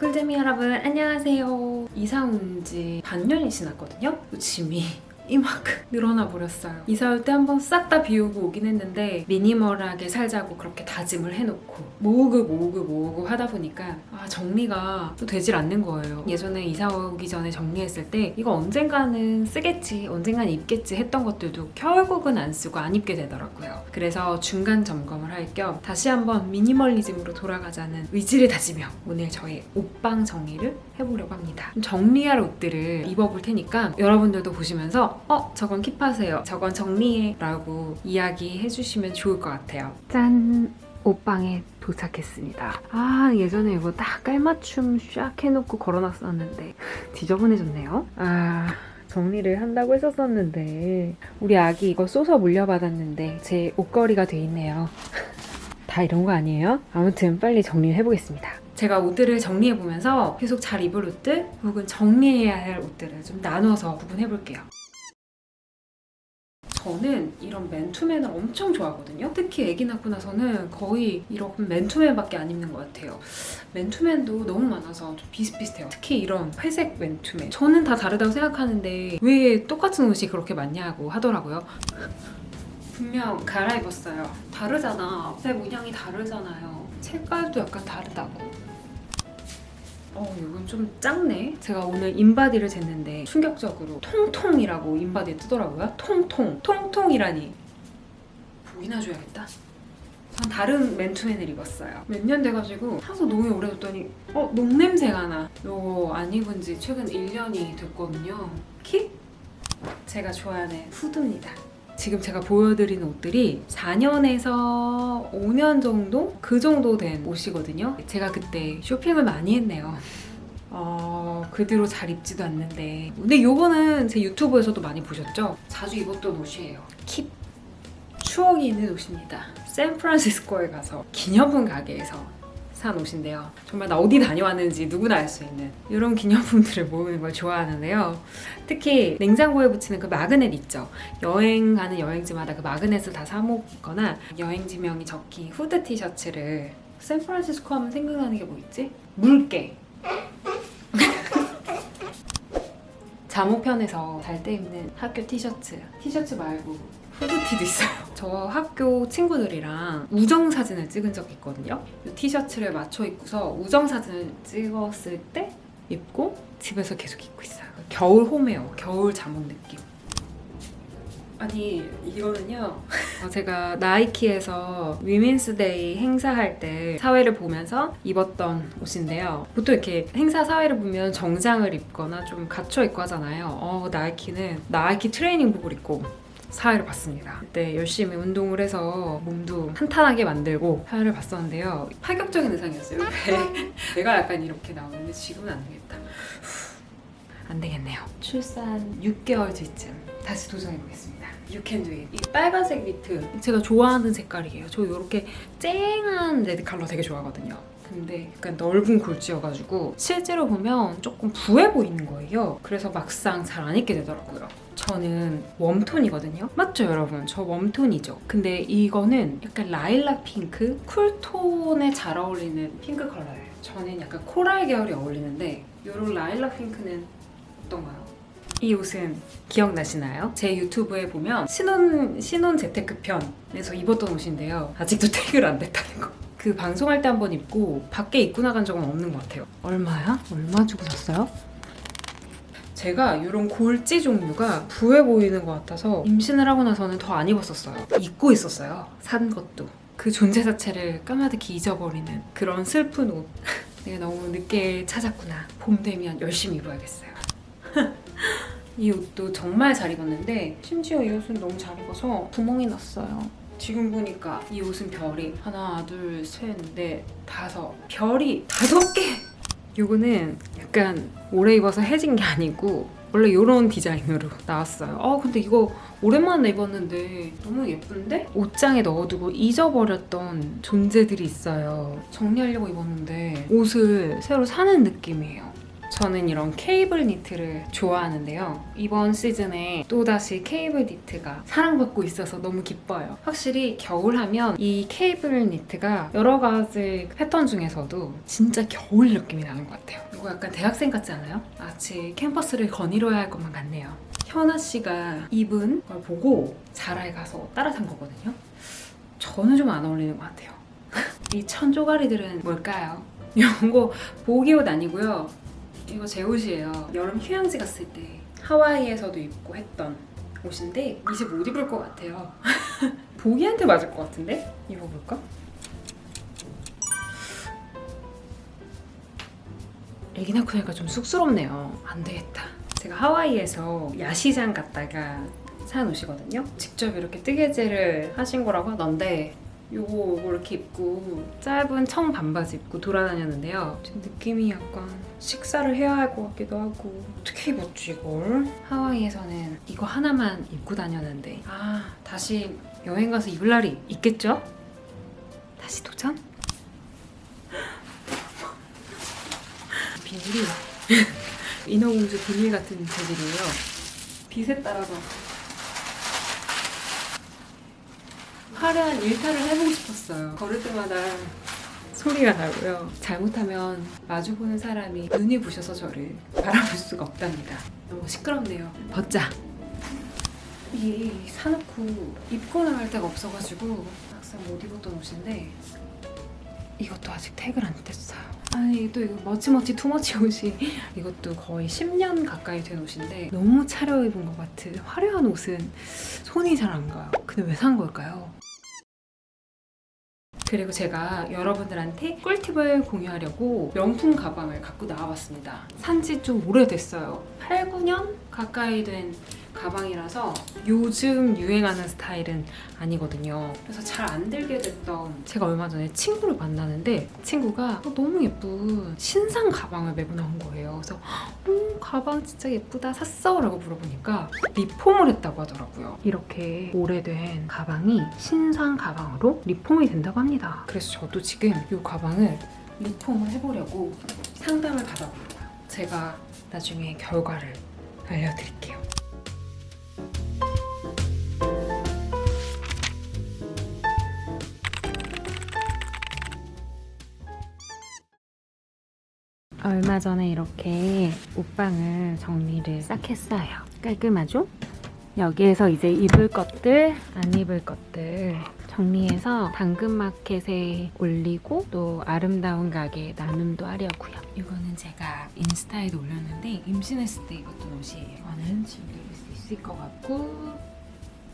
꿀잼이 여러분 안녕하세요. 이사 온 지 반년이 지났거든요. 짐이 이만큼 늘어나 버렸어요. 이사 올 때 한 번 싹 다 비우고 오긴 했는데 미니멀하게 살자고 그렇게 다짐을 해놓고 모으고 모으고 모으고 하다 보니까 아 정리가 또 되질 않는 거예요. 예전에 이사 오기 전에 정리했을 때 이거 언젠가는 쓰겠지, 언젠간 입겠지 했던 것들도 결국은 안 쓰고 안 입게 되더라고요. 그래서 중간 점검을 할 겸 다시 한번 미니멀리즘으로 돌아가자는 의지를 다지며 오늘 저의 옷방 정리를 해보려고 합니다. 좀 정리할 옷들을 입어볼 테니까 여러분들도 보시면서 어 저건 킵하세요, 저건 정리해 라고 이야기해 주시면 좋을 것 같아요. 짠. 옷방에 도착했습니다. 아, 예전에 이거 딱 깔맞춤 샥 해놓고 걸어놨었는데 지저분해졌네요. 아, 정리를 한다고 했었었는데 우리 아기 이거 쏘서 물려받았는데 제 옷걸이가 돼 있네요. 다 이런 거 아니에요? 아무튼 빨리 정리를 해보겠습니다. 제가 옷들을 정리해보면서 계속 잘 입을 옷들 혹은 정리해야 할 옷들을 좀 나눠서 구분해볼게요. 저는 이런 맨투맨을 엄청 좋아하거든요. 특히 아기 낳고 나서는 거의 이런 맨투맨밖에 안 입는 것 같아요. 맨투맨도 너무 많아서 좀 비슷비슷해요. 특히 이런 회색 맨투맨. 저는 다 다르다고 생각하는데 왜 똑같은 옷이 그렇게 많냐고 하더라고요. 분명 갈아입었어요. 다르잖아. 내 문양이 다르잖아요. 색깔도 약간 다르다고. 어, 이건 좀 작네. 제가 오늘 인바디를 쟀는데 충격적으로 통통이라고 인바디에 뜨더라고요. 통통. 통통이라니. 보이나 줘야겠다. 전 다른 맨투맨을 입었어요. 몇 년 돼가지고 하도 너무 오래 뒀더니 어? 녹냄새가 나. 요거 안 입은 지 최근 1년이 됐거든요. 킵? 제가 좋아하는 후드입니다. 지금 제가 보여드리는 옷들이 4년에서 5년 정도? 그 정도 된 옷이거든요. 제가 그때 쇼핑을 많이 했네요. 어, 그 뒤로 잘 입지도 않는데. 근데 요거는 제 유튜브에서도 많이 보셨죠? 자주 입었던 옷이에요. 킵. 추억이 있는 옷입니다. 샌프란시스코에 가서 기념품 가게에서 산 옷인데요. 정말 나 어디 다녀왔는지 누구나 알 수 있는 이런 기념품들을 모으는 걸 좋아하는데요. 특히 냉장고에 붙이는 그 마그넷 있죠. 여행 가는 여행지마다 그 마그넷을 다 사먹거나 여행지명이 적힌 후드 티셔츠를 샌프란시스코 하면 생각나는 게 뭐 있지? 물개. 잠옷편에서 잘 때 입는 학교 티셔츠. 티셔츠 말고 후드티도 있어요. 저 학교 친구들이랑 우정 사진을 찍은 적이 있거든요. 이 티셔츠를 맞춰 입고서 우정 사진을 찍었을 때 입고 집에서 계속 입고 있어요. 겨울 홈웨어, 겨울 잠옷 느낌. 아니 이거는요 어, 제가 나이키에서 위민스데이 행사할 때 사회를 보면서 입었던 옷인데요 보통 이렇게 행사 사회를 보면 정장을 입거나 좀 갖춰 입고 하잖아요 어 나이키는 나이키 트레이닝복을 입고 사회를 봤습니다. 그때 열심히 운동을 해서 몸도 탄탄하게 만들고 사회를 봤었는데요. 파격적인 의상이었어요. 배. 내가 약간 이렇게 나오는데 지금은 안 되겠다. 후, 안 되겠네요. 출산 6개월 뒤쯤 다시 도전해 보겠습니다. You can do it. 이 빨간색 니트 제가 좋아하는 색깔이에요. 저 이렇게 쨍한 레드 컬러 되게 좋아하거든요. 근데 약간 넓은 골지여가지고 실제로 보면 조금 부해 보이는 거예요. 그래서 막상 잘 안 입게 되더라고요. 저는 웜톤이거든요. 맞죠, 여러분? 저 웜톤이죠. 근데 이거는 약간 라일락 핑크, 쿨톤에 잘 어울리는 핑크 컬러예요. 저는 약간 코랄 계열이 어울리는데 이런 라일락 핑크는 어떤가요? 이 옷은 기억나시나요? 제 유튜브에 보면 신혼 신혼 재테크 편에서 입었던 옷인데요. 아직도 태그를 안 됐다는 거. 그 방송할 때 한 번 입고 밖에 입고 나간 적은 없는 것 같아요. 얼마야? 얼마 주고 샀어요? 제가 이런 골지 종류가 부해 보이는 것 같아서 임신을 하고 나서는 더 안 입었었어요. 입고 있었어요. 산 것도. 그 존재 자체를 까마득히 잊어버리는 그런 슬픈 옷. 내가 너무 늦게 찾았구나. 봄 되면 열심히 입어야겠어요. 이 옷도 정말 잘 입었는데 심지어 이 옷은 너무 잘 입어서 구멍이 났어요. 지금 보니까 이 옷은 별이 하나, 둘, 셋, 넷, 다섯 별이 다섯 개. 요거는 약간 오래 입어서 해진 게 아니고 원래 이런 디자인으로 나왔어요. 아 근데 이거 오랜만에 입었는데 너무 예쁜데? 옷장에 넣어두고 잊어버렸던 존재들이 있어요. 정리하려고 입었는데 옷을 새로 사는 느낌이에요. 저는 이런 케이블 니트를 좋아하는데요. 이번 시즌에 또다시 케이블 니트가 사랑받고 있어서 너무 기뻐요. 확실히 겨울 하면 이 케이블 니트가 여러 가지 패턴 중에서도 진짜 겨울 느낌이 나는 것 같아요. 이거 약간 대학생 같지 않아요? 마치 캠퍼스를 거닐어야 할 것만 같네요. 현아 씨가 입은 걸 보고 자라에 가서 따라 산 거거든요. 저는 좀 안 어울리는 것 같아요. 이 천조가리들은 뭘까요? 이거 보기 옷 아니고요. 이거 제 옷이에요. 여름 휴양지 갔을 때 하와이에서도 입고 했던 옷인데 이제 못 입을 것 같아요. 보기한테 맞을 것 같은데? 입어볼까? 애기 낳고 나니까 좀 쑥스럽네요. 안 되겠다. 제가 하와이에서 야시장 갔다가 산 옷이거든요. 직접 이렇게 뜨개질을 하신 거라고 하던데 요거 요거 이렇게 입고 짧은 청 반바지 입고 돌아다녔는데요. 지금 느낌이 약간 식사를 해야 할 것 같기도 하고 어떻게 입었지 이걸? 하와이에서는 이거 하나만 입고 다녔는데 아 다시 여행 가서 입을 날이 있겠죠? 다시 도전? 비닐이 인어공주 비닐 같은 재질이에요. 빛에 따라서 화려한 일탈을 해보고 싶었어요. 걸을 때마다 소리가 나고요. 잘못하면 마주보는 사람이 눈이 부셔서 저를 바라볼 수가 없답니다. 너무 시끄럽네요. 벗자. 이게 사놓고 입고 나갈 데가 없어가지고 막상 못 입었던 옷인데 이것도 아직 태그를 안 뗐어요. 아니 또 이거 머치머치 투머치 옷이 이것도 거의 10년 가까이 된 옷인데 너무 차려입은 것 같은 화려한 옷은 손이 잘 안 가요. 근데 왜 산 걸까요? 그리고 제가 여러분들한테 꿀팁을 공유하려고 명품 가방을 갖고 나와봤습니다. 산지 좀 오래됐어요. 8, 9년 가까이 된 가방이라서 요즘 유행하는 스타일은 아니거든요. 그래서 잘 안 들게 됐던 제가 얼마 전에 친구를 만나는데 친구가 어, 너무 예쁜 신상 가방을 메고 나온 거예요. 그래서 어, 가방 진짜 예쁘다 샀어? 라고 물어보니까 리폼을 했다고 하더라고요. 이렇게 오래된 가방이 신상 가방으로 리폼이 된다고 합니다. 그래서 저도 지금 이 가방을 리폼을 해보려고 상담을 받아보려고요. 제가 나중에 결과를 알려드릴게요. 얼마 전에 이렇게 옷방을 정리를 싹 했어요. 깔끔하죠? 여기에서 이제 입을 것들, 안 입을 것들 정리해서 당근마켓에 올리고 또 아름다운 가게 나눔도 하려고요. 이거는 제가 인스타에도 올렸는데 임신했을 때 입었던 옷이에요. 이거는 즐길 수 있을 것 같고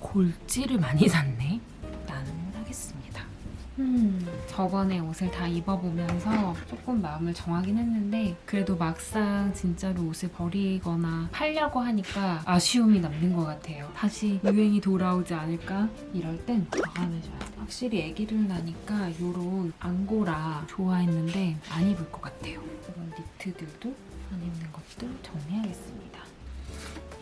골지를 많이 샀네. 나눔을 하겠습니다. 음, 저번에 옷을 다 입어보면서 조금 마음을 정하긴 했는데 그래도 막상 진짜로 옷을 버리거나 팔려고 하니까 아쉬움이 남는 것 같아요. 다시 유행이 돌아오지 않을까? 이럴 땐 보관해줘야 돼. 확실히 아기를 낳으니까 이런 앙고라 좋아했는데 안 입을 것 같아요. 이런 니트들도 안 입는 것들 정리하겠습니다.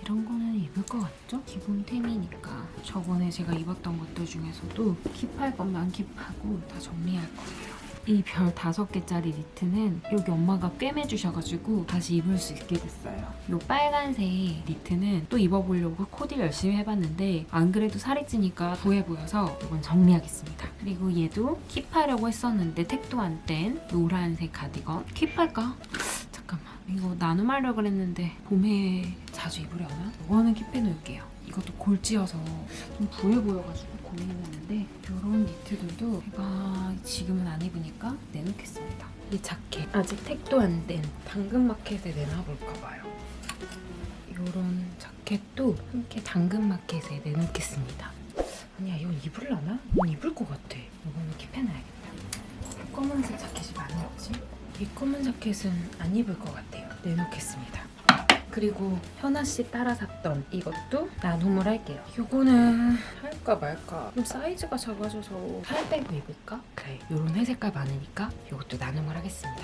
이런 거는 입을 것 같죠? 기본템이니까. 저번에 제가 입었던 것들 중에서도 킵할 것만 킵하고 다 정리할 거예요. 이 별 다섯 개짜리 니트는 여기 엄마가 꿰매주셔가지고 다시 입을 수 있게 됐어요. 이 빨간색 니트는 또 입어보려고 코디 열심히 해봤는데 안 그래도 살이 찌니까 부해 보여서 이건 정리하겠습니다. 그리고 얘도 킵하려고 했었는데 택도 안 뗀 노란색 가디건 킵할까? 잠깐만. 이거 나눔하려고 그랬는데 봄에 자주 입으려나? 이거는 킵해 놓을게요. 이것도 골지여서 좀 부해 보여가지고 고민했는데 이런 니트들도 제가 지금은 안 입으니까 내놓겠습니다. 이 자켓 아직 택도 안 된 당근마켓에 내놔볼까 봐요. 이런 자켓도 함께 당근마켓에 내놓겠습니다. 아니야 이건 입을라나? 이건 입을 것 같아. 이거는 킵해놔야겠다. 검은색 자켓 이 검은 자켓은 안 입을 것 같아요. 내놓겠습니다. 그리고 현아 씨 따라 샀던 이것도 나눔을 할게요. 이거는 할까 말까. 좀 사이즈가 작아져서 살 빼고 입을까? 그래, 이런 회색깔 많으니까 이것도 나눔을 하겠습니다.